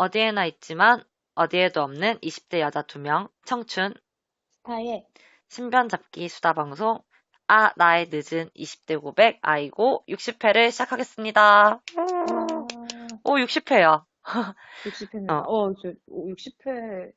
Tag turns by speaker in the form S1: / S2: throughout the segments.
S1: 어디에나 있지만 어디에도 없는 20대 여자 2명, 청춘,
S2: 스타의
S1: 신변 잡기 수다 방송, 아, 나의 늦은 20대 고백, 아이고, 60회를 시작하겠습니다. 오, 60회야.
S2: 60회입니다.
S1: 어.
S2: 어, 저 60회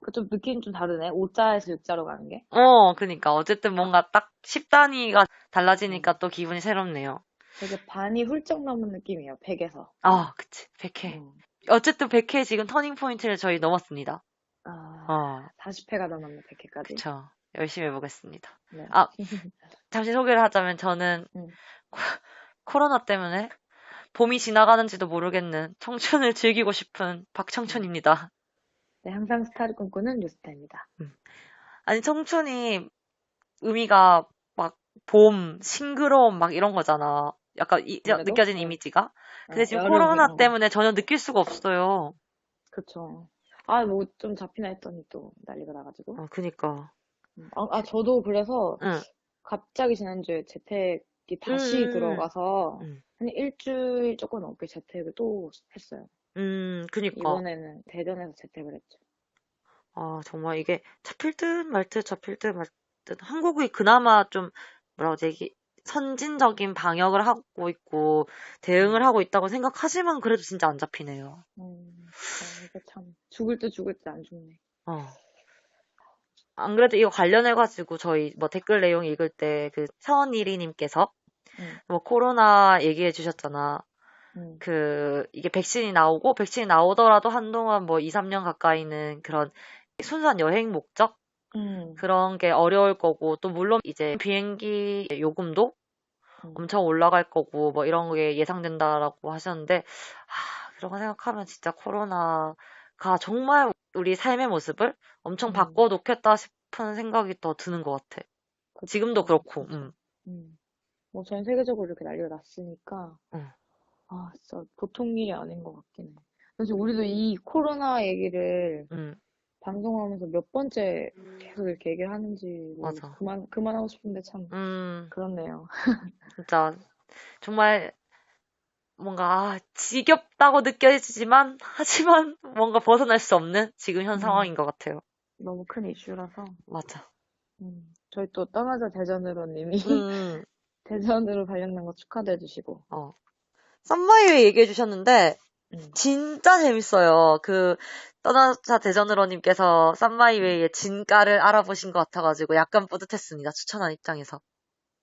S2: 그좀 느낌 좀 다르네. 5자에서 6자로 가는 게.
S1: 어, 그니까. 어쨌든 뭔가 딱 10단위가 달라지니까 또 기분이 새롭네요.
S2: 되게 반이 훌쩍 넘은 느낌이에요. 100에서.
S1: 아, 그치. 100회.
S2: 음.
S1: 어쨌든 100회 지금 터닝 포인트를 저희 넘었습니다.
S2: 아,
S1: 어,
S2: 40회가 넘었네. 100회까지.
S1: 그쵸. 열심히 해보겠습니다.
S2: 네.
S1: 아, 잠시 소개를 하자면 저는
S2: 음.
S1: 코- 코로나 때문에 봄이 지나가는지도 모르겠는 청춘을 즐기고 싶은 박청춘입니다.
S2: 네, 항상 스타를 꿈꾸는 뉴스타입니다.
S1: 아니, 청춘이 의미가 막 봄, 싱그러움 막 이런 거잖아. 약간 이-? 느껴진
S2: 어.
S1: 이미지가. 근데
S2: 어,
S1: 지금 코로나
S2: 거.
S1: 때문에 전혀 느낄 수가 없어요.
S2: 그쵸. 아, 뭐 좀 잡히나 했더니 또 난리가 나가지고.
S1: 어, 그니까.
S2: 음. 아, 아, 저도 그래서
S1: 응,
S2: 갑자기 지난주에 재택이 다시
S1: 음.
S2: 들어가서
S1: 음.
S2: 한 일주일 조금 넘게 재택을 또 했어요.
S1: 음, 그니까.
S2: 이번에는 대전에서 재택을 했죠.
S1: 아, 정말 이게 잡힐 듯 말 듯 잡힐 듯 말 듯. 한국이 그나마 좀 뭐라고 이게 선진적인 방역을 하고 있고 대응을 하고 있다고 생각하지만 그래도 진짜 안 잡히네요.
S2: 음, 아, 이거 참 죽을 듯 죽을 듯안 죽네.
S1: 어. 안 그래도 이거 관련해가지고 저희 뭐 댓글 내용 읽을 때 그 서원일이님께서
S2: 음,
S1: 뭐 코로나 얘기해 주셨잖아.
S2: 음,
S1: 그 이게 백신이 나오고 백신이 나오더라도 한동안 뭐 2, 3년 가까이는 그런 순수한 여행 목적
S2: 음,
S1: 그런 게 어려울 거고 또 물론 이제 비행기 요금도
S2: 음.
S1: 엄청 올라갈 거고 뭐 이런 게 예상된다라고 하셨는데 아 그런 거 생각하면 진짜 코로나가 정말 우리 삶의 모습을 엄청
S2: 음.
S1: 바꿔놓겠다 싶은 생각이 더 드는 것 같아.
S2: 그쵸,
S1: 지금도 그렇고. 음.
S2: 음. 뭐 전 세계적으로 이렇게 났으니까,
S1: 응.
S2: 아, 진짜 보통 일이 아닌 것 같긴 해. 그래서 우리도 이 코로나 얘기를
S1: 음,
S2: 방송하면서 몇 번째 계속 이렇게 얘기를 하는지 모르겠어.
S1: 맞아.
S2: 그만, 그만하고 싶은데 참
S1: 음,
S2: 그렇네요.
S1: 진짜 정말 뭔가 아, 지겹다고 느껴지지만 하지만 뭔가 벗어날 수 없는 지금 현
S2: 음.
S1: 상황인 것 같아요.
S2: 너무 큰 이슈라서.
S1: 맞아.
S2: 음, 저희 또 떠나자 대전으로 님이
S1: 음,
S2: 대전으로 발령난 거 축하해 주시고.
S1: 어. 썸마이웨이 얘기해 주셨는데
S2: 음.
S1: 진짜 재밌어요. 그 떠나자 대전으로님께서 썸마이웨이의 진가를 알아보신 것 같아가지고 약간 뿌듯했습니다. 추천한 입장에서.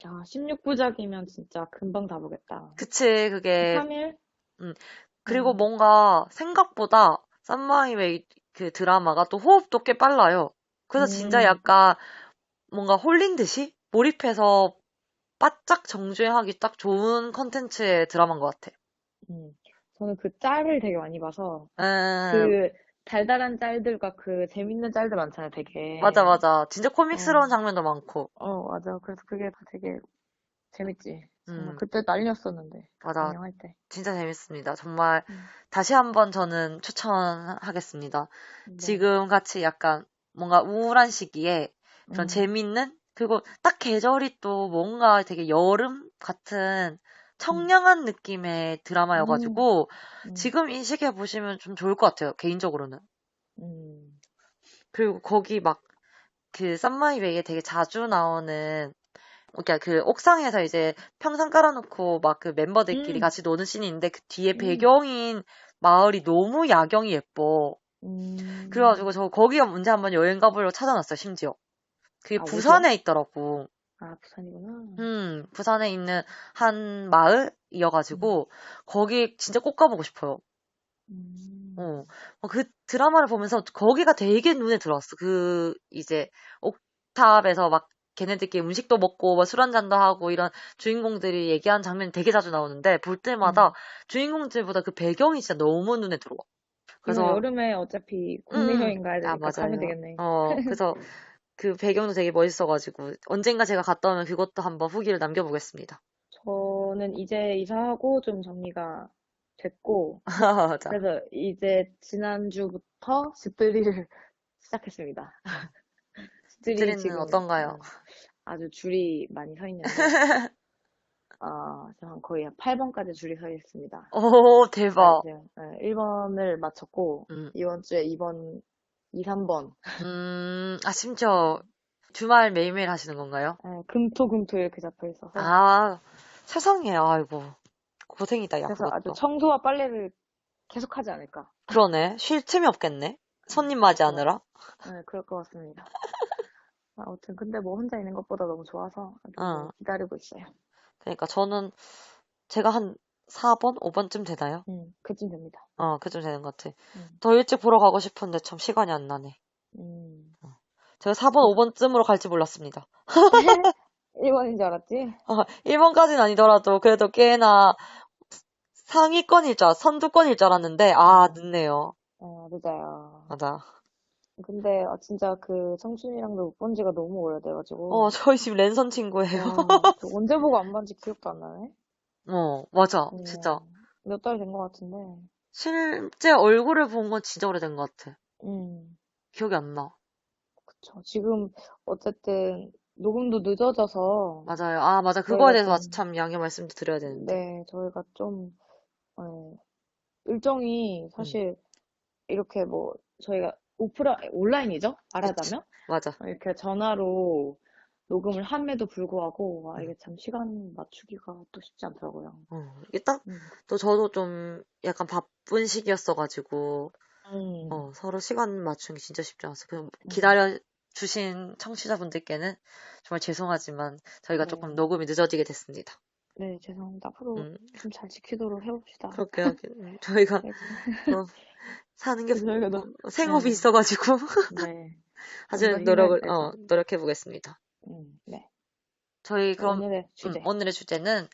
S2: 야, 16부작이면 진짜 금방 다 보겠다.
S1: 그치, 그게
S2: 3일?
S1: 그리고
S2: 음.
S1: 뭔가 생각보다 썸마이웨이 그 드라마가 또 호흡도 꽤 빨라요. 그래서 진짜
S2: 음.
S1: 약간 뭔가 홀린 듯이 몰입해서 바짝 정주행하기 딱 좋은 컨텐츠의 드라마인 것 같아.
S2: 음. 저는 그 짤을 되게 많이 봐서
S1: 음,
S2: 그 달달한 짤들과 그 재밌는 짤들 많잖아요, 되게.
S1: 맞아, 맞아. 진짜 코믹스러운
S2: 어.
S1: 장면도 많고.
S2: 어, 맞아. 그래서 그게 다 되게 재밌지.
S1: 음.
S2: 그때 난리였었는데.
S1: 맞아.
S2: 때.
S1: 진짜 재밌습니다. 정말
S2: 음.
S1: 다시 한번 저는 추천하겠습니다.
S2: 네.
S1: 지금 같이 약간 뭔가 우울한 시기에 그런
S2: 음.
S1: 재밌는 그리고 딱 계절이 또 뭔가 되게 여름 같은 청량한 느낌의 드라마여가지고
S2: 음.
S1: 지금 이 시기에 보시면 좀 좋을 것 같아요. 개인적으로는.
S2: 음.
S1: 그리고 거기 막그 썸마이웨이에 되게 자주 나오는 그러니까 그 옥상에서 이제 평상 깔아놓고 막 그 멤버들끼리
S2: 음.
S1: 같이 노는 씬이 있는데 그 뒤에
S2: 음.
S1: 배경인 마을이 너무 야경이 예뻐.
S2: 음.
S1: 그래가지고 저 거기 언제 한번 여행 가보려고 찾아놨어요, 심지어. 그게
S2: 아,
S1: 부산에 있더라고.
S2: 아, 부산이구나.
S1: 음, 부산에 있는 한 마을이어가지고, 거기 진짜 꼭 가보고 싶어요.
S2: 음.
S1: 어. 어, 그 드라마를 보면서 거기가 되게 눈에 들어왔어. 그, 이제, 옥탑에서 막 걔네들끼리 음식도 먹고, 뭐술 한잔도 하고, 이런 주인공들이 얘기하는 장면이 되게 자주 나오는데, 볼 때마다
S2: 음.
S1: 주인공들보다 그 배경이 진짜 너무 눈에 들어와.
S2: 그래서 여름에 어차피 국내
S1: 음.
S2: 여행 가야
S1: 아,
S2: 되니까 가면
S1: 맞아요.
S2: 되겠네.
S1: 어, 그래서 그 배경도 되게 멋있어가지고, 언젠가 제가 갔다 오면 그것도 한번 후기를 남겨보겠습니다.
S2: 저는 이제 이사하고 좀 정리가 됐고. 그래서 이제 지난주부터 집들이를 시작했습니다. 집들이
S1: 집들이는
S2: 지금
S1: 어떤가요?
S2: 음, 아주 줄이 많이 서 있는데, 아, 저한 거의 8번까지 줄이 서 있습니다.
S1: 오, 대박.
S2: 네, 1번을 마쳤고,
S1: 음.
S2: 이번 주에 2번, 2, 3번.
S1: 음, 아, 심지어 주말 매일매일 하시는 건가요?
S2: 네, 금토, 금토 이렇게 잡혀 있어서.
S1: 아, 세상에, 아이고. 고생이다, 야,
S2: 그래서 아주
S1: 그것도.
S2: 청소와 빨래를 계속 하지 않을까.
S1: 그러네. 쉴 틈이 없겠네. 손님 맞이하느라.
S2: 네, 그럴 것 같습니다. 아무튼, 근데 뭐 혼자 있는 것보다 너무 좋아서
S1: 어.
S2: 기다리고 있어요.
S1: 그러니까 저는 제가 한 4번, 5번쯤 되나요?
S2: 음, 그쯤 됩니다.
S1: 어, 그쯤 되는 것 같아.
S2: 음.
S1: 더 일찍 보러 가고 싶은데 참 시간이 안 나네.
S2: 음.
S1: 제가 4번, 5번쯤으로 갈지 몰랐습니다.
S2: 1번인 줄 알았지?
S1: 어, 1번까지는 아니더라도 그래도 꽤나 상위권일 줄, 알- 선두권일 줄 알았는데, 아, 늦네요.
S2: 어, 늦어요.
S1: 맞아.
S2: 근데 아, 진짜 그 청춘이랑도 못 본 지가 너무 오래돼가지고.
S1: 어, 저희 집 랜선 친구예요.
S2: 어, 저 언제 보고 안 본지 기억도 안 나네.
S1: 어, 맞아.
S2: 음,
S1: 진짜.
S2: 몇 달 된 것 같은데.
S1: 실제 얼굴을 본 건 진짜 오래된 것 같아.
S2: 음,
S1: 기억이 안 나.
S2: 그쵸. 지금 어쨌든 녹음도 늦어져서.
S1: 맞아요. 아, 맞아. 그거에 대해서
S2: 좀-
S1: 참 양해 말씀 드려야 되는데.
S2: 네, 저희가 좀, 어, 일정이 사실 이렇게 뭐 저희가 오프라, 온라인이죠? 말하자면?
S1: 맞아.
S2: 어, 이렇게 전화로 녹음을 함에도 불구하고, 와, 이게 참 시간 맞추기가 또 쉽지 않더라고요.
S1: 어, 이게 딱,
S2: 음.
S1: 또 저도 좀 약간 바쁜 시기였어가지고,
S2: 음.
S1: 어, 서로 시간 맞추기 진짜 쉽지 않았어요. 그냥 기다려 주신 청취자분들께는 정말 죄송하지만 저희가
S2: 네.
S1: 조금 녹음이 늦어지게 됐습니다.
S2: 네, 죄송합니다. 앞으로
S1: 음,
S2: 좀잘 지키도록 해봅시다.
S1: 그럴게요. 음, 저희가
S2: 네,
S1: 또 사는 게
S2: 저희가 너,
S1: 생업이
S2: 네.
S1: 있어가지고
S2: 네. 힘을
S1: 노력을. 어, 노력해 보겠습니다.
S2: 음, 네.
S1: 저희 그럼
S2: 오늘의 주제.
S1: 음, 오늘의 주제는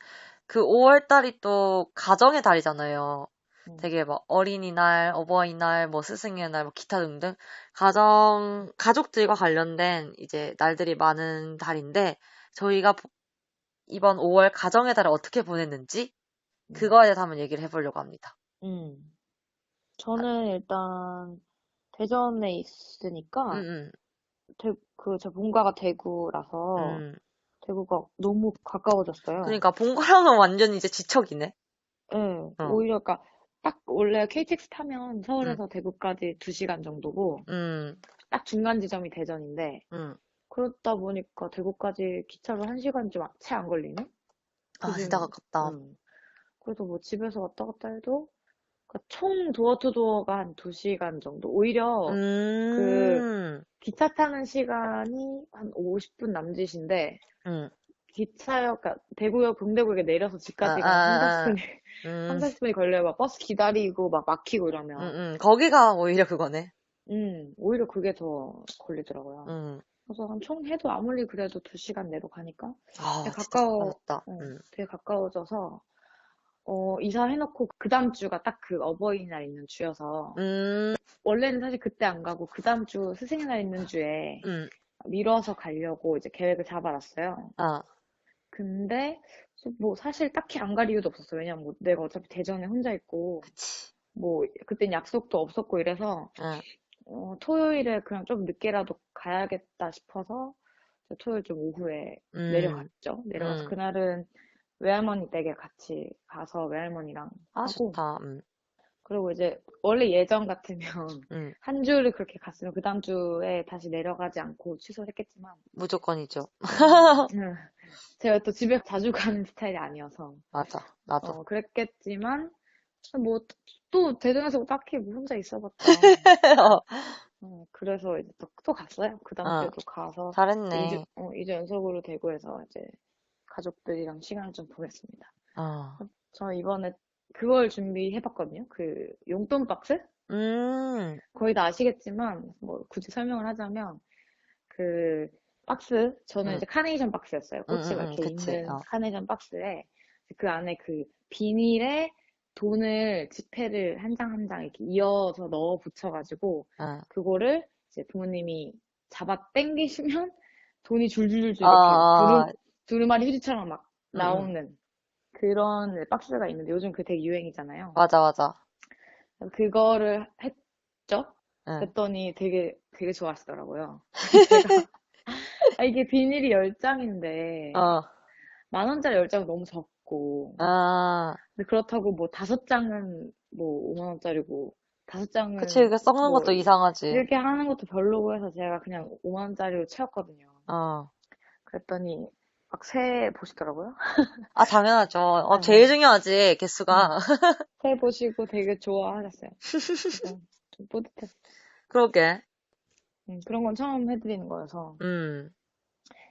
S1: 그 5월 달이 또 가정의 달이잖아요.
S2: 음.
S1: 되게 막 어린이날, 어버이날, 뭐 스승의 날, 뭐 기타 등등 가정 가족들과 관련된 이제 날들이 많은 달인데 저희가 보- 이번 5월 가정의 달을 어떻게 보냈는지
S2: 음.
S1: 그거에 대해서 한번 얘기를 해보려고 합니다.
S2: 음. 저는 일단 대전에 있으니까
S1: 음, 음,
S2: 대, 그, 제 본가가 대구라서
S1: 음.
S2: 대구가 너무 가까워졌어요.
S1: 그러니까 본거랑은 완전 이제 지척이네.
S2: 예,
S1: 어.
S2: 오히려 그니까 딱 원래 KTX 타면 서울에서 대구까지 2시간 정도고
S1: 음,
S2: 딱 중간 지점이 대전인데
S1: 음.
S2: 그렇다 보니까 대구까지 기차로 1시간 좀 채 안 걸리네?
S1: 아, 진짜
S2: 뭐,
S1: 가깝다.
S2: 음. 그래서 뭐 집에서 왔다 갔다 해도 그 총 도어 투 도어가 한 2시간 정도. 오히려
S1: 음,
S2: 기차 타는 시간이 한 50분 남짓인데
S1: 음,
S2: 기차역, 그러니까 대구역, 동대구역에 내려서 집까지가
S1: 아, 아,
S2: 한
S1: 아.
S2: 40분이,
S1: 음,
S2: 한 40분이 걸려요. 막 버스 기다리고 막 막히고
S1: 음,
S2: 이러면.
S1: 음. 거기가 오히려 그거네.
S2: 음, 오히려 그게 더 걸리더라고요.
S1: 음.
S2: 그래서 한 총 해도 아무리 그래도 2시간 내로 가니까
S1: 아,
S2: 가까워. 어,
S1: 음.
S2: 되게 가까워져서 어, 이사해놓고 그 다음 주가 딱 그 어버이날 있는 주여서
S1: 음,
S2: 원래는 사실 그때 안 가고 그 다음 주 스승의 날 있는 주에
S1: 음,
S2: 미뤄서 가려고 이제 계획을 잡아놨어요.
S1: 아,
S2: 근데 뭐 사실 딱히 안 갈 이유도 없었어요. 왜냐면 뭐 내가 어차피 대전에 혼자 있고
S1: 그치.
S2: 뭐 그땐 약속도 없었고 이래서
S1: 응,
S2: 어, 토요일에 그냥 좀 늦게라도 가야겠다 싶어서 토요일 좀 오후에
S1: 음,
S2: 내려갔죠. 내려가서
S1: 음.
S2: 그날은 외할머니 댁에 같이 가서 외할머니랑
S1: 아,
S2: 하고
S1: 좋다. 음,
S2: 그리고 이제 원래 예전 같으면
S1: 음,
S2: 한 주를 그렇게 갔으면 그 다음 주에 다시 내려가지 않고 취소를 했겠지만
S1: 무조건이죠.
S2: 음, 제가 또 집에 자주 가는 스타일이 아니어서
S1: 맞아. 나도.
S2: 어, 그랬겠지만 뭐 또 대전에서 딱히 뭐 혼자 있어봤자 어, 그래서 이제 또, 또 갔어요. 그 다음
S1: 어.
S2: 주에도 가서
S1: 잘했네.
S2: 2주, 어, 2주 연속으로 대구에서 이제 가족들이랑 시간을 좀 보냈습니다.
S1: 어.
S2: 저 이번에 그걸 준비해봤거든요. 그 용돈 박스?
S1: 음,
S2: 거의 다 아시겠지만 뭐 굳이 설명을 하자면 그 박스 저는
S1: 음.
S2: 이제 카네이션 박스였어요. 꽃이
S1: 음, 음,
S2: 이렇게
S1: 음, 그치.
S2: 있는
S1: 어.
S2: 카네이션 박스에 그 안에 그 비닐에 돈을 지폐를 한 장 한 장 이렇게 이어서 넣어 붙여가지고
S1: 어.
S2: 그거를 이제 부모님이 잡아 당기시면 돈이 줄줄줄줄
S1: 아,
S2: 이렇게 두루, 두루마리 휴지처럼 막
S1: 음,
S2: 나오는 그런 박스가 있는데 요즘 그 되게 유행이잖아요.
S1: 맞아, 맞아.
S2: 그거를 했죠.
S1: 응.
S2: 그랬더니 되게 되게 좋아하시더라고요. 아, 이게 비닐이 10장인데
S1: 어,
S2: 만 원짜리 열 장은 너무 적고.
S1: 아,
S2: 근데 그렇다고 뭐 다섯 장은 뭐 5만 원짜리고 다섯 장은
S1: 그치, 이게 썩는
S2: 뭐
S1: 것도 이상하지.
S2: 이렇게 하는 것도 별로고 해서 제가 그냥 5만 원짜리로 채웠거든요.
S1: 어.
S2: 그랬더니 막새 보시더라고요.
S1: 아, 당연하죠. 어,
S2: 네.
S1: 제일 중요하지, 개수가.
S2: 새 보시고 되게 좋아하셨어요. 그래서 좀 뿌듯했어요.
S1: 그러게.
S2: 음, 그런 건 처음 해드리는 거여서
S1: 음,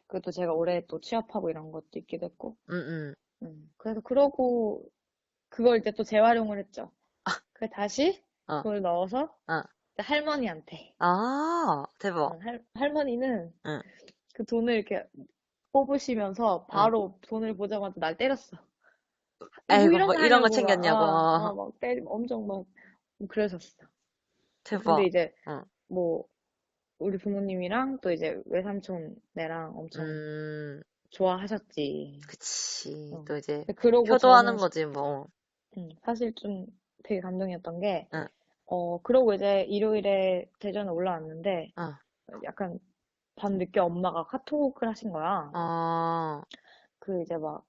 S2: 그것도 제가 올해 또 취업하고 이런 것도 있기도 했고
S1: 음, 음.
S2: 음, 그래서 그러고 그걸 이제 또 재활용을 했죠. 그래 다시
S1: 어.
S2: 그걸 넣어서
S1: 어.
S2: 할머니한테
S1: 아, 대박.
S2: 어, 할, 할머니는
S1: 응.
S2: 그 돈을 이렇게 뽑으시면서 바로 돈을 보자마자 날 때렸어.
S1: 아이고,
S2: 이런 뭐거
S1: 이런 거 챙겼냐고.
S2: 막, 어, 어, 막 때리, 엄청 막 그러셨어.
S1: 대박.
S2: 근데 이제
S1: 응.
S2: 뭐 우리 부모님이랑 또 이제 외삼촌네랑 엄청
S1: 음,
S2: 좋아하셨지.
S1: 그치.
S2: 어.
S1: 또 이제
S2: 그러고
S1: 효도하는
S2: 저는
S1: 거지, 뭐.
S2: 음, 사실 좀 되게 감동이었던 게,
S1: 응.
S2: 어, 그러고 이제 일요일에 대전에 올라왔는데,
S1: 어.
S2: 약간 밤늦게 엄마가 카톡을 하신 거야.
S1: 어,
S2: 그 이제 막,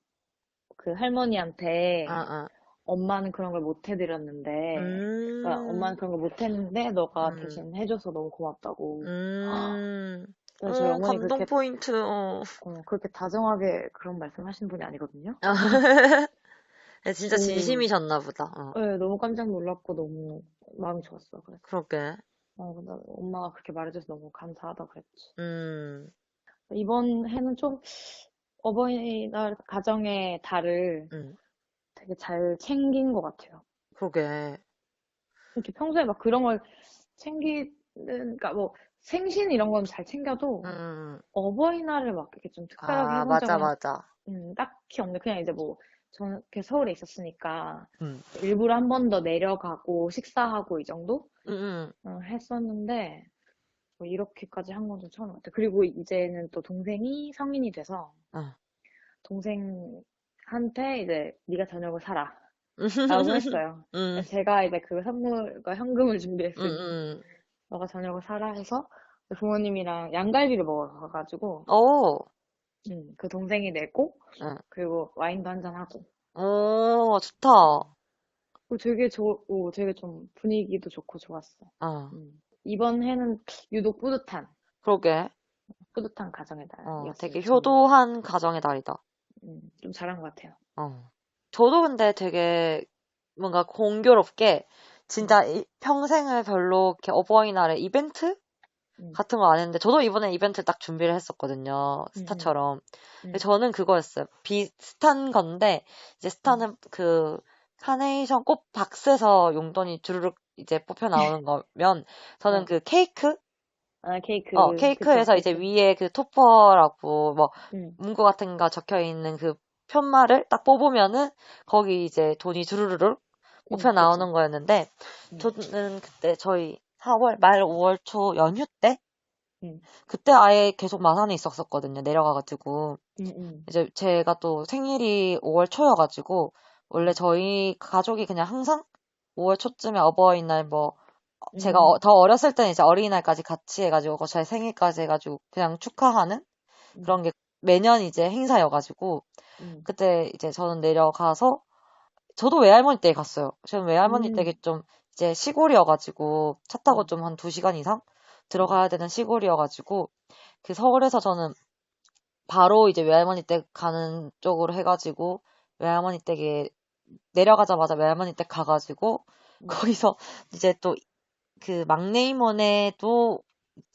S2: 그 할머니한테,
S1: 어, 어.
S2: 엄마는 그런 걸 못 해드렸는데,
S1: 음,
S2: 그러니까 엄마는 그런 걸 못 했는데, 너가
S1: 음.
S2: 대신 해줘서 너무 고맙다고.
S1: 음,
S2: 그래서 저희
S1: 어,
S2: 어머니
S1: 감동
S2: 그렇게,
S1: 포인트, 어.
S2: 어, 그렇게 다정하게 그런 말씀 하시는 분이 아니거든요.
S1: 야, 진짜
S2: 오.
S1: 진심이셨나 보다. 어,
S2: 네, 너무 깜짝 놀랐고 너무 마음이 좋았어. 그래서,
S1: 그러게.
S2: 어, 근데 엄마가 그렇게 말해줘서 너무 감사하다 그랬지.
S1: 음,
S2: 이번 해는 좀 어버이날 가정의 달을
S1: 음,
S2: 되게 잘 챙긴 것 같아요.
S1: 그러게.
S2: 이렇게 평소에 막 그런 걸 챙기는, 그러니까 뭐 생신 이런 건 잘 챙겨도
S1: 음,
S2: 어버이날을 막 이렇게 좀 특별하게
S1: 아,
S2: 해본
S1: 맞아,
S2: 적은
S1: 맞아.
S2: 음, 딱히 없는데 그냥 이제 뭐 저는 이렇게 서울에 있었으니까
S1: 음,
S2: 일부러 한 번 더 내려가고 식사하고 이 정도
S1: 음, 음.
S2: 어, 했었는데 뭐 이렇게까지 한 건 좀 처음 같아요. 그리고 이제는 또 동생이 성인이 돼서
S1: 어.
S2: 동생한테 이제 네가 저녁을 사라
S1: 음,
S2: 라고 했어요.
S1: 음,
S2: 제가 이제 그 선물과 현금을
S1: 음,
S2: 준비했으니
S1: 음.
S2: 너가 저녁을 사라 해서 부모님이랑 양갈비를 먹으러 가가지고
S1: 오,
S2: 음, 그 동생이 내고
S1: 응.
S2: 그리고 와인도 한잔 하고
S1: 오, 좋다.
S2: 그 되게 좋, 오, 되게 좀 분위기도 좋고 좋았어.
S1: 어,
S2: 음. 이번 해는 유독 뿌듯한
S1: 그러게.
S2: 뿌듯한 가정의
S1: 어,
S2: 달이었어요.
S1: 되게. 효도한 가정의 달이다.
S2: 음, 좀 잘한 것 같아요.
S1: 어. 저도 근데 되게 뭔가 공교롭게 진짜 이- 평생을 별로 이렇게 어버이날에 이벤트
S2: 음.
S1: 같은 거 안 했는데 저도 이번에 이벤트 딱 준비를 했었거든요. 스타처럼.
S2: 음.
S1: 근데 저는 그거였어요. 비슷한 건데 이제 스타는
S2: 음.
S1: 그 카네이션 꽃 박스에서 용돈이 주르륵 이제 뽑혀 나오는 거면 저는
S2: 어.
S1: 그 케이크
S2: 아, 케이크.
S1: 어 케이크에서
S2: 그쵸,
S1: 이제
S2: 그쵸.
S1: 위에 그 토퍼라고 뭐
S2: 음.
S1: 문구 같은 거 적혀 있는 그 편말을 딱 뽑으면은 거기 이제 돈이 주르르륵 뽑혀
S2: 음,
S1: 나오는. 거였는데
S2: 음.
S1: 저는 그때 저희 4월 말 5월 초 연휴 때
S2: 음.
S1: 그때 아예 계속 마산에 있었었거든요. 내려가가지고
S2: 음, 음.
S1: 이제 제가 또 생일이 5월 초여가지고 원래
S2: 음.
S1: 저희 가족이 그냥 항상 5월 초쯤에 어버이날 뭐 제가
S2: 음.
S1: 어- 더 어렸을 때는 이제 어린이날까지 같이 해가지고 제 생일까지 해가지고 그냥 축하하는
S2: 음.
S1: 그런 게 매년 이제 행사여가지고
S2: 음.
S1: 그때 이제 저는 내려가서 저도 외할머니 댁에 갔어요. 저는 외할머니
S2: 음.
S1: 댁이 좀 이제 시골이어가지고 차 타고
S2: 음.
S1: 좀한두 시간 이상 들어가야 되는 시골이어가지고 그 서울에서 저는 바로 이제 외할머니 댁 가는 쪽으로 해가지고 외할머니 댁에 내려가자마자 외할머니 댁 가가지고
S2: 음.
S1: 거기서 이제 또 그 막내 이모네도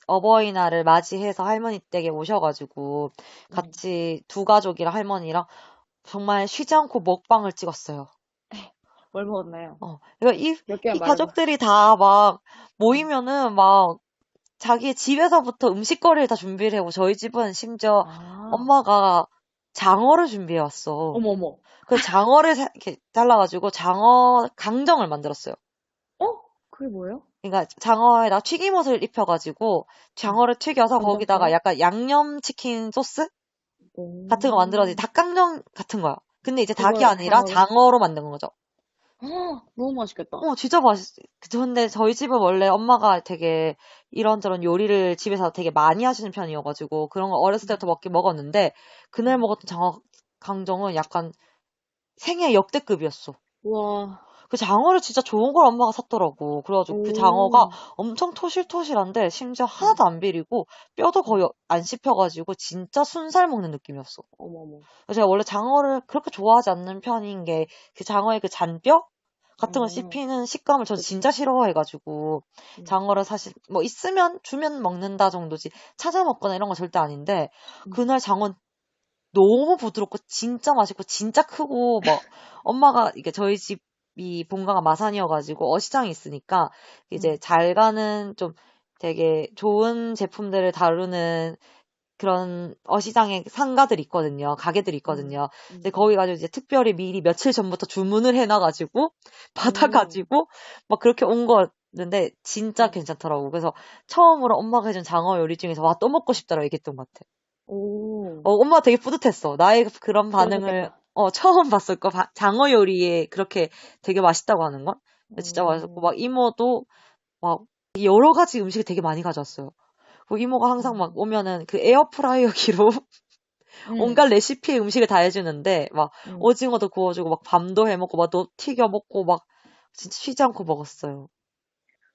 S1: 어버이날을 맞이해서 할머니 댁에 오셔가지고
S2: 음.
S1: 같이 두 가족이랑 할머니랑 정말 쉬지 않고 먹방을 찍었어요.
S2: 뭘 먹었나요?
S1: 어, 그러니까 이, 몇이
S2: 말해봐.
S1: 가족들이 다 막 모이면은 막 자기 집에서부터 음식거리를 다 준비를 해고 저희 집은 심지어
S2: 아.
S1: 엄마가 장어를 준비해 왔어.
S2: 어머, 어머.
S1: 그 장어를 사- 이렇게 잘라가지고 장어 강정을 만들었어요.
S2: 어? 그게 뭐예요?
S1: 그러니까 장어에다 튀김옷을 입혀가지고 장어를 튀겨서
S2: 강정처럼?
S1: 거기다가 약간 양념 치킨 소스
S2: 오.
S1: 같은 거 만들어지 닭강정 같은 거야. 근데 이제 닭이 아니라?
S2: 장어로
S1: 만든 거죠.
S2: 아, 너무 맛있겠다.
S1: 어, 진짜 맛있, 근데 저희 집은 원래 엄마가 되게 이런저런 요리를 집에서 되게 많이 하시는 편이어가지고 그런 거 어렸을 때부터 먹긴 먹었는데 그날 먹었던 장어 강정은 약간 생애 역대급이었어.
S2: 와.
S1: 그 장어를 진짜 좋은 걸 엄마가 샀더라고. 그래가지고 그
S2: 오.
S1: 장어가 엄청 토실토실한데 심지어 하나도 안 비리고 뼈도 거의 안 씹혀가지고 진짜 순살 먹는 느낌이었어.
S2: 어머머.
S1: 제가 원래 장어를 그렇게 좋아하지 않는 편인 게 그 장어의 그 잔뼈 같은 거
S2: 음.
S1: 씹히는 식감을 전 진짜 싫어해가지고
S2: 음.
S1: 장어를 사실 뭐 있으면 주면 먹는다 정도지 찾아 먹거나 이런 거 절대 아닌데
S2: 음.
S1: 그날 장어는 너무 부드럽고 진짜 맛있고 진짜 크고 뭐 엄마가 이게 저희 집이 본가가 마산이어가지고 어시장이 있으니까 이제
S2: 음.
S1: 잘 가는 좀 되게 좋은 제품들을 다루는 그런 어시장에 상가들이 있거든요. 가게들이 있거든요. 근데 거기 가지고 이제 특별히 미리 며칠 전부터 주문을 해놔가지고 받아가지고 막 그렇게 온 거였는데 진짜
S2: 음.
S1: 괜찮더라고. 그래서 처음으로 엄마가 해준 장어 요리 중에서 와 또 먹고 싶다라고 얘기했던 것 같아.
S2: 오.
S1: 어, 엄마 되게 뿌듯했어. 나의 그런 반응을
S2: 그러셨겠다.
S1: 어, 처음 봤을 거. 바- 장어 요리에 그렇게 되게 맛있다고 하는 건. 진짜
S2: 음.
S1: 맛있었고 막 이모도 막 여러 가지 음식을 되게 많이 가져왔어요. 그 이모가 항상 막
S2: 음.
S1: 오면은 그 에어프라이어기로
S2: 음.
S1: 온갖 레시피의 음식을 다 해주는데 막
S2: 음.
S1: 오징어도 구워주고 막 밤도 해먹고 막 또 튀겨 먹고 막 진짜 쉬지 않고 먹었어요.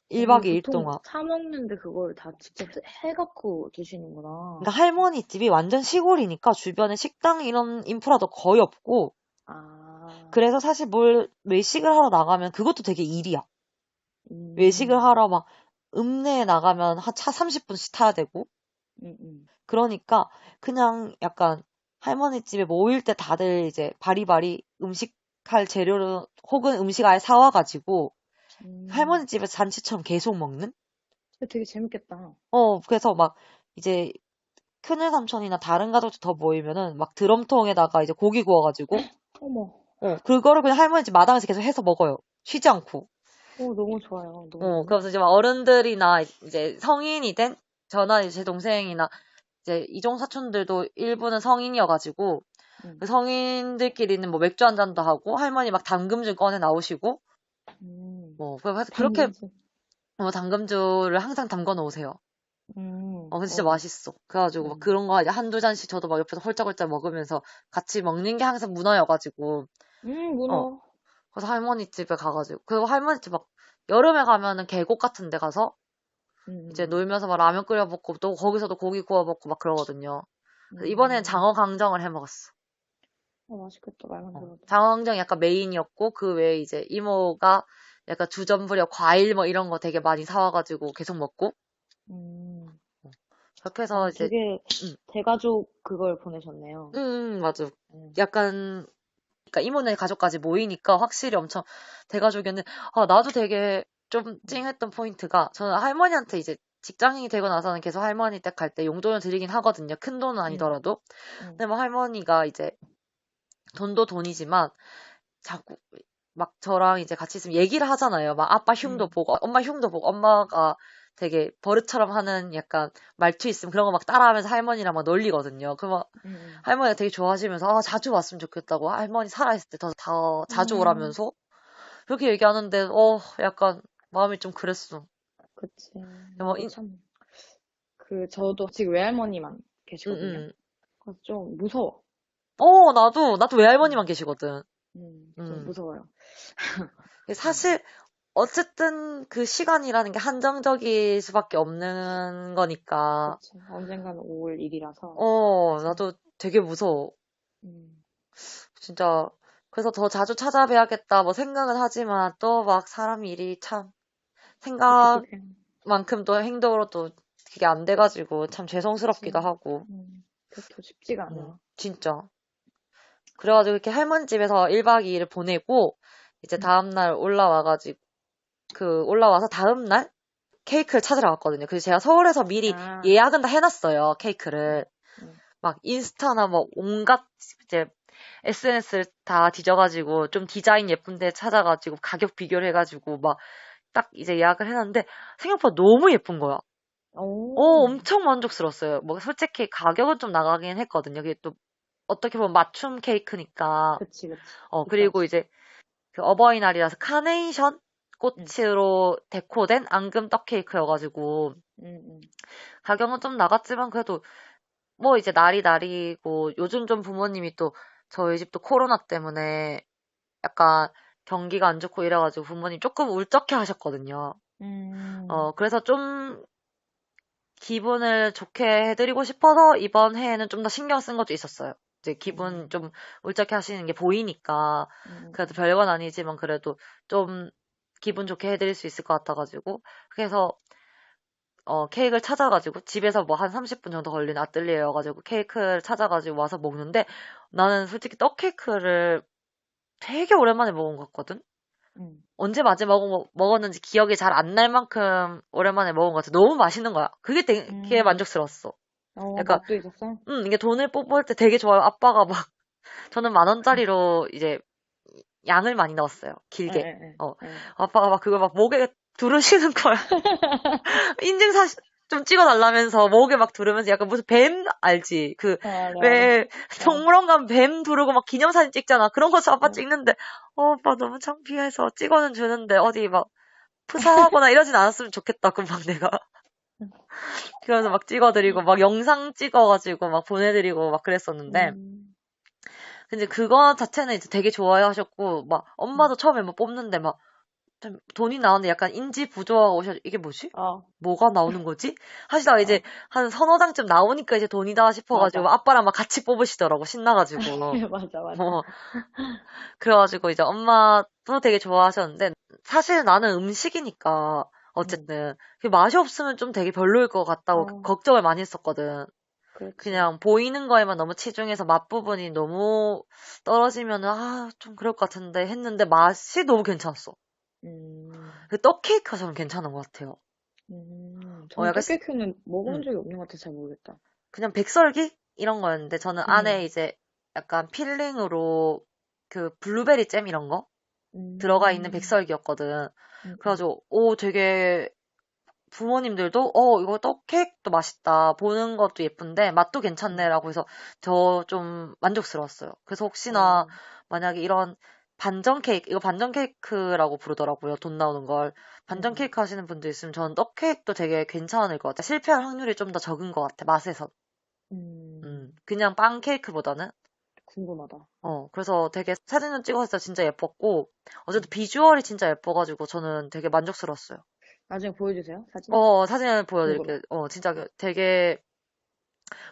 S1: 1박 2일
S2: 보통
S1: 동안.
S2: 사 먹는데 그걸 다 직접 해갖고 드시는구나.
S1: 그러니까 할머니 집이 완전 시골이니까 주변에 식당 이런 인프라도 거의 없고
S2: 아.
S1: 그래서 사실 뭘 외식을 하러 나가면 그것도 되게 일이야.
S2: 음.
S1: 외식을 하러 막 읍내에 나가면 한 차 30분씩 타야 되고
S2: 음, 음.
S1: 그러니까 그냥 약간 할머니 집에 모일 때 다들 이제 바리바리 음식할 재료를 혹은 음식 아예 사와가지고
S2: 음.
S1: 할머니 집에서 잔치처럼 계속 먹는?
S2: 되게 재밌겠다.
S1: 어, 그래서 막 이제 큰애 삼촌이나 다른 가족들 더 모이면은 막 드럼통에다가 이제 고기 구워가지고
S2: 어머.
S1: 어, 그거를 그냥 할머니 집 마당에서 계속 해서 먹어요. 쉬지 않고.
S2: 어, 너무 좋아요. 너무.
S1: 어, 그래서 이제 막 어른들이나 이제 성인이 된 저나 이제 제 동생이나 이제 이종 사촌들도 일부는 성인이어가지고
S2: 음.
S1: 그 성인들끼리는 뭐 맥주 한 잔도 하고 할머니 막 담금주 꺼내 나오시고
S2: 음.
S1: 뭐 그래서 그렇게. 어, 담금주를 항상 담궈 놓으세요.
S2: 음.
S1: 어, 근데 진짜
S2: 어.
S1: 맛있어. 그래가지고 막
S2: 음.
S1: 그런 거 이제 한두 잔씩 저도 막 옆에서 홀짝홀짝 먹으면서 같이 먹는 게 항상 문화여가지고
S2: 음, 문어.
S1: 그래서 할머니 집에 가가지고 그리고 할머니 집 막 여름에 가면은 계곡 같은 데 가서
S2: 음.
S1: 이제 놀면서 막 라면 끓여 먹고 또 거기서도 고기 구워 먹고 막 그러거든요. 그래서
S2: 음.
S1: 이번에는 장어 강정을 해 먹었어.
S2: 어, 맛있겠다. 말만
S1: 어,
S2: 들어도.
S1: 장어 강정이 약간 메인이었고 그 외에 이제 이모가 약간 주전부려 과일 뭐 이런 거 되게 많이 사와가지고 계속 먹고
S2: 음.
S1: 그렇게 해서
S2: 아,
S1: 이제
S2: 되게
S1: 음.
S2: 대가족 그걸 보내셨네요.
S1: 음, 음, 맞아.
S2: 음.
S1: 약간 그러니까 이모네 가족까지 모이니까 확실히 엄청 대가족이었는데 아, 나도 되게 좀 찡했던 포인트가 저는 할머니한테 이제 직장인이 되고 나서는 계속 할머니 댁 갈 때 용돈을 드리긴 하거든요. 큰 돈은 아니더라도.
S2: 음.
S1: 근데 뭐 할머니가 이제 돈도 돈이지만 자꾸 막 저랑 이제 같이 있으면 얘기를 하잖아요. 막 아빠 흉도
S2: 음.
S1: 보고 엄마 흉도 보고 엄마가 되게 버릇처럼 하는 약간 말투 있으면 그런 거 막 따라하면서 할머니랑 막 놀리거든요. 그러면
S2: 음, 음.
S1: 할머니가 되게 좋아하시면서 아, 자주 왔으면 좋겠다고 할머니 살아있을 때 더 더 자주
S2: 음.
S1: 오라면서 그렇게 얘기하는데 어 약간 마음이 좀 그랬어.
S2: 그치.
S1: 뭐
S2: 나도
S1: 인-
S2: 참. 그, 저도 지금 외할머니만 계시거든요.
S1: 응,
S2: 그래서 좀 무서워.
S1: 응. 어 나도 나도 외할머니만 계시거든.
S2: 음, 좀
S1: 음.
S2: 무서워요.
S1: 사실 어쨌든 그 시간이라는 게 한정적일 수밖에 없는 거니까
S2: 그치. 언젠가는 올 일이라서.
S1: 어 나도 되게 무서워.
S2: 음.
S1: 진짜 그래서 더 자주 찾아뵈야겠다 뭐 생각은 하지만 또 막 사람 일이 참 생각
S2: 그렇게 돼.
S1: 만큼 또 행동으로 또 그게 안 돼가지고 참 죄송스럽기도
S2: 그치.
S1: 하고
S2: 음, 그것도 쉽지가 않아.
S1: 음, 진짜 그래가지고 이렇게 할머니 집에서 1박 2일을 보내고 이제
S2: 음.
S1: 다음날 올라와가지고 그 올라와서 다음 날 케이크를 찾으러 갔거든요. 그래서 제가 서울에서 미리
S2: 아.
S1: 예약은 다 해놨어요 케이크를
S2: 음.
S1: 막 인스타나 뭐 온갖 이제 SNS를 다 뒤져가지고 좀 디자인 예쁜데 찾아가지고 가격 비교를 해가지고 막 딱 이제 예약을 해놨는데 생각보다 너무 예쁜 거야.
S2: 오.
S1: 어, 엄청 만족스러웠어요. 뭐, 솔직히 가격은 좀 나가긴 했거든요. 그게 또, 어떻게 보면 맞춤 케이크니까.
S2: 그치, 그치.
S1: 어, 그리고 이제, 그 어버이날이라서 카네이션 꽃으로 데코된 앙금 떡 케이크여가지고,
S2: 음, 음.
S1: 가격은 좀 나갔지만 그래도, 뭐 이제 날이 날이고, 요즘 좀 부모님이 또, 저희 집도 코로나 때문에 약간 경기가 안 좋고 이래가지고 부모님 조금 울적해 하셨거든요.
S2: 음.
S1: 어, 그래서 좀 기분을 좋게 해드리고 싶어서 이번 해에는 좀 더 신경 쓴 것도 있었어요. 이제 기분
S2: 음.
S1: 좀 울적해 하시는 게 보이니까
S2: 음.
S1: 그래도 별건 아니지만 그래도 좀 기분 좋게 해드릴 수 있을 것 같아가지고 그래서 어 케이크를 찾아가지고 집에서 뭐 한 30분 정도 걸리는 아뜰리에여가지고 케이크를 찾아가지고 와서 먹는데 나는 솔직히 떡 케이크를 되게 오랜만에 먹은 것 같거든.
S2: 음.
S1: 언제 마지막 먹- 먹었는지 기억이 잘 안 날 만큼 오랜만에 먹은 것 같아. 너무 맛있는 거야. 그게 되게
S2: 음.
S1: 만족스러웠어.
S2: 어,
S1: 약간-
S2: 맛도 있었어?
S1: 응, 이게 돈을 뽑을 때 되게 좋아요. 아빠가 막, 저는 만 원짜리로 이제 양을 많이 넣었어요. 길게.
S2: 예, 예, 예.
S1: 어.
S2: 예.
S1: 아빠가 막 그걸 막 목에 두르시는 거야. 인증사진 좀 찍어달라면서 목에 막 두르면서 약간 무슨 뱀 알지? 그,
S2: 아, 알아.
S1: 왜 동물원 가면 뱀 두르고 막 기념사진 찍잖아. 그런 거 아빠
S2: 응.
S1: 찍는데, 어, 오빠 너무 창피해서 찍어는 주는데 어디 막 푸사하거나 이러진 않았으면 좋겠다. 금방 내가.
S2: 응.
S1: 그래서 막 찍어드리고 막 영상 찍어가지고 막 보내드리고 막 그랬었는데,
S2: 음.
S1: 근데 그거 자체는 이제 되게 좋아해 하셨고, 막, 엄마도 처음에 뭐 뽑는데 막, 좀 돈이 나오는데 약간 인지 부조화가 오셔, 이게 뭐지?
S2: 아,
S1: 뭐가 나오는 거지? 하시다가 이제 한 서너 장쯤 나오니까 이제 돈이다 싶어가지고,
S2: 맞아.
S1: 아빠랑 막 같이 뽑으시더라고, 신나가지고.
S2: 맞아, 맞아.
S1: 어. 그래가지고 이제 엄마도 되게 좋아하셨는데, 사실 나는 음식이니까, 어쨌든, 그 맛이 없으면 좀 되게 별로일 것 같다고
S2: 어.
S1: 걱정을 많이 했었거든.
S2: 그렇지.
S1: 그냥 보이는 거에만 너무 치중해서 맛 부분이 너무 떨어지면 아, 좀 그럴 것 같은데 했는데 맛이 너무 괜찮았어.
S2: 음.
S1: 그 떡케이크가 저는 괜찮은 것 같아요.
S2: 음.
S1: 어,
S2: 저는
S1: 약간
S2: 떡 케이크는 먹어본
S1: 음.
S2: 적이 없는 것 같아서 잘 모르겠다.
S1: 그냥 백설기? 이런 거였는데 저는 안에
S2: 음.
S1: 이제 약간 필링으로 그 블루베리 잼 이런 거
S2: 음.
S1: 들어가 있는 백설기였거든.
S2: 음,
S1: 그래가지고 오 되게 부모님들도 어 이거 떡케이크도 맛있다 보는 것도 예쁜데 맛도 괜찮네라고 해서 저 좀 만족스러웠어요. 그래서 혹시나
S2: 어.
S1: 만약에 이런 반전 케이크, 이거 반전 케이크라고 부르더라고요. 돈 나오는 걸. 반전
S2: 음.
S1: 케이크 하시는 분들 있으면 저는 떡 케이크도 되게 괜찮을 것 같아. 실패할 확률이 좀 더 적은 것 같아. 맛에선.
S2: 음.
S1: 음, 그냥 빵 케이크보다는.
S2: 궁금하다.
S1: 어, 그래서 되게 사진을 찍었을 때 진짜 예뻤고,
S2: 음.
S1: 어쨌든 비주얼이 진짜 예뻐가지고 저는 되게 만족스러웠어요.
S2: 나중에 보여주세요, 사진.
S1: 어, 사진을 보여드릴게요. 어, 진짜 되게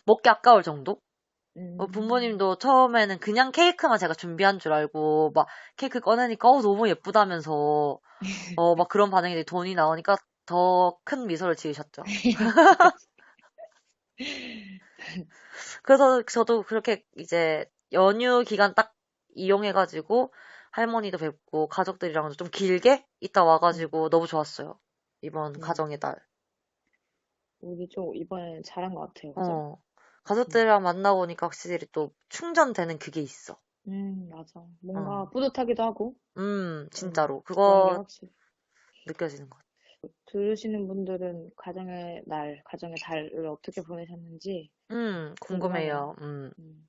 S1: 먹기 아까울 정도?
S2: 음.
S1: 어, 부모님도 처음에는 그냥 케이크만 제가 준비한 줄 알고, 막, 케이크 꺼내니까, 어, 너무 예쁘다면서, 어, 막 그런 반응이 돈이 나오니까 더 큰 미소를 지으셨죠. 그래서 저도 그렇게 이제 연휴 기간 딱 이용해가지고, 할머니도 뵙고, 가족들이랑도 좀 길게 있다 와가지고 너무 좋았어요. 이번
S2: 음.
S1: 가정의 달.
S2: 우리 좀 이번에 잘한 것 같아요. 그죠?
S1: 어. 가족들이랑 만나보니까 확실히 또 충전되는 그게 있어.
S2: 음, 맞아. 뭔가
S1: 어.
S2: 뿌듯하기도 하고.
S1: 음, 진짜로.
S2: 게
S1: 그거
S2: 확실히.
S1: 느껴지는 것 같아.
S2: 들으시는 분들은 가정의 날, 가정의 달을 어떻게 보내셨는지.
S1: 음, 궁금해요. 음,
S2: 음,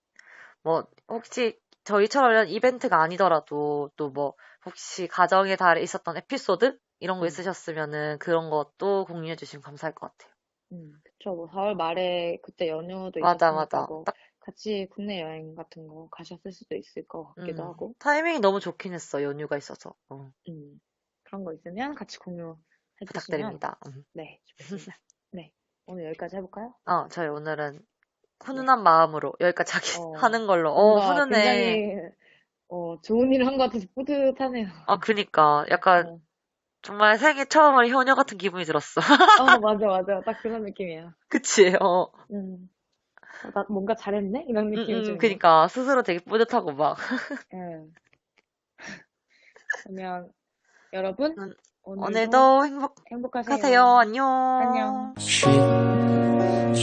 S1: 뭐, 혹시 저희처럼 이런 이벤트가 아니더라도 또 뭐, 혹시 가정의 달에 있었던 에피소드? 이런 거
S2: 음.
S1: 있으셨으면은 그런 것도 공유해 주시면 감사할 것 같아요.
S2: 음, 그쵸. 뭐 4월 말에 그때 연휴도
S1: 맞아, 맞아.
S2: 뭐
S1: 딱,
S2: 같이 국내 여행 같은 거 가셨을 수도 있을 것 같기도
S1: 음,
S2: 하고.
S1: 타이밍이 너무 좋긴 했어. 연휴가 있어서. 어,
S2: 음, 그런 거 있으면 같이 공유해 주시면
S1: 부탁드립니다. 음.
S2: 네, 좋겠습니다. 네, 오늘 여기까지 해볼까요?
S1: 어, 저희 오늘은 훈훈한 마음으로 여기까지 하기,
S2: 네. 어,
S1: 하는 걸로. 어, 훈훈해.
S2: 굉장히 어, 좋은 일을 한 것 같아서 뿌듯하네요.
S1: 아, 그니까. 약간
S2: 어,
S1: 정말 생애 처음으로 효녀 같은 기분이 들었어.
S2: 어, 맞아, 맞아. 딱 그런 느낌이에요.
S1: 그치? 어.
S2: 음, 어, 나 뭔가 잘했네? 이런
S1: 음,
S2: 느낌이
S1: 음,
S2: 좀.
S1: 그니까. 스스로 되게 뿌듯하고 막.
S2: 음. 그러면 여러분
S1: 음,
S2: 오늘도
S1: 오늘도 행복하세요.
S2: 행복하세요.
S1: 안녕.
S2: 안녕.
S3: 쉴좀